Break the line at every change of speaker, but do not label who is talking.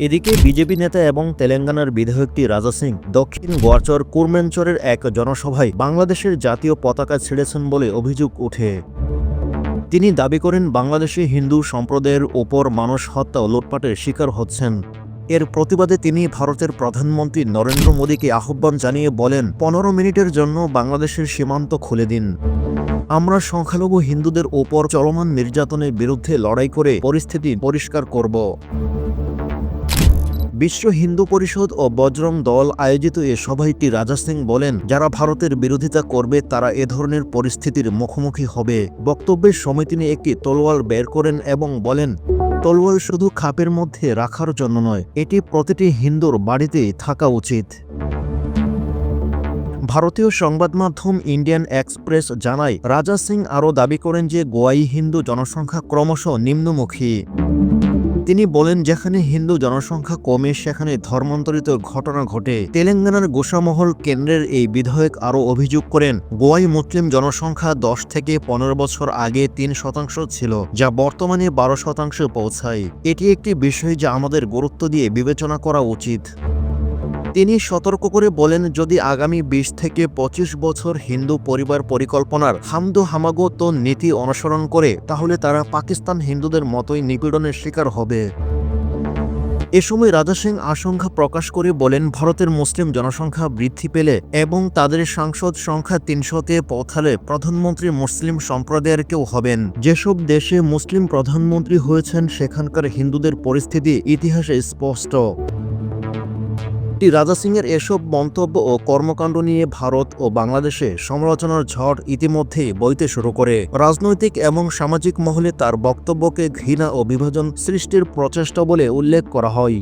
এদিকে বিজেপি নেতা এবং তেলেঙ্গানার বিধায়কটি রাজা সিং দক্ষিণ গোয়াচর কুরমেঞ্চরের এক জনসভায় বাংলাদেশের জাতীয় পতাকা ছেড়েছেন বলে অভিযোগ ওঠে। তিনি দাবি করেন, বাংলাদেশে হিন্দু সম্প্রদায়ের ওপর মানুষ হত্যা ও লুটপাটের শিকার হচ্ছেন। এর প্রতিবাদে তিনি ভারতের প্রধানমন্ত্রী নরেন্দ্র মোদীকে আহ্বান জানিয়ে বলেন, পনেরো মিনিটের জন্য বাংলাদেশের সীমান্ত খুলে দিন। আমরা সংখ্যালঘু হিন্দুদের ওপর চলমান নির্যাতনের বিরুদ্ধে লড়াই করে পরিস্থিতি পরিষ্কার করব। বিশ্ব হিন্দু পরিষদ ও বজরং দল আয়োজিত এ সভায়টি রাজা সিং বলেন, যারা ভারতের বিরোধিতা করবে, তারা এ ধরনের পরিস্থিতির মুখোমুখি হবে। বক্তব্যের সময় তিনি একটি তলোয়াল বের করেন এবং বলেন তলোয়াল শুধু খাপের মধ্যে রাখার জন্য নয়, এটি প্রতিটি হিন্দুর বাড়িতেই থাকা উচিত। ভারতীয় সংবাদ মাধ্যম ইন্ডিয়ান এক্সপ্রেস জানায়, রাজা সিং আরও দাবি করেন যে গোয়াই হিন্দু জনসংখ্যা ক্রমশ নিম্নমুখী। তিনি বলেন, যেখানে হিন্দু জনসংখ্যা কমে, সেখানে ধর্মান্তরিত ঘটনা ঘটে। তেলেঙ্গানার গোসামহল কেন্দ্রের এই বিধায়ক আরও অভিযোগ করেন গোয়াই মুসলিম জনসংখ্যা দশ থেকে পনেরো বছর আগে তিন শতাংশ ছিল, যা বর্তমানে বারো শতাংশে পৌঁছায়। এটি একটি বিষয় যা আমাদের গুরুত্ব দিয়ে বিবেচনা করা উচিত। তিনি সতর্ক করে বলেন, যদি আগামী বিশ থেকে পঁচিশ বছর হিন্দু পরিবার পরিকল্পনার হামদো হামাগত নীতি অনুসরণ করে, তাহলে তারা পাকিস্তান হিন্দুদের মতোই নিপীড়নের শিকার হবে। এ সময় রাজা সিং আশঙ্কা প্রকাশ করে বলেন, ভারতের মুসলিম জনসংখ্যা বৃদ্ধি পেলে এবং তাদের সাংসদ সংখ্যা তিনশোতে পৌঁছালে প্রধানমন্ত্রী মুসলিম সম্প্রদায়ের কেউ হবেন। যেসব দেশে মুসলিম প্রধানমন্ত্রী হয়েছেন, সেখানকার হিন্দুদের পরিস্থিতি ইতিহাসে স্পষ্ট। রাজা সিংয়ের এসব মন্তব্য ও কর্মকাণ্ড নিয়ে ভারত ও বাংলাদেশে সমালোচনার ঝড় ইতিমধ্যেই বইতে শুরু করে। রাজনৈতিক এবং সামাজিক মহলে তার বক্তব্যকে ঘৃণা ও বিভাজন সৃষ্টির প্রচেষ্টা বলে উল্লেখ করা হয়।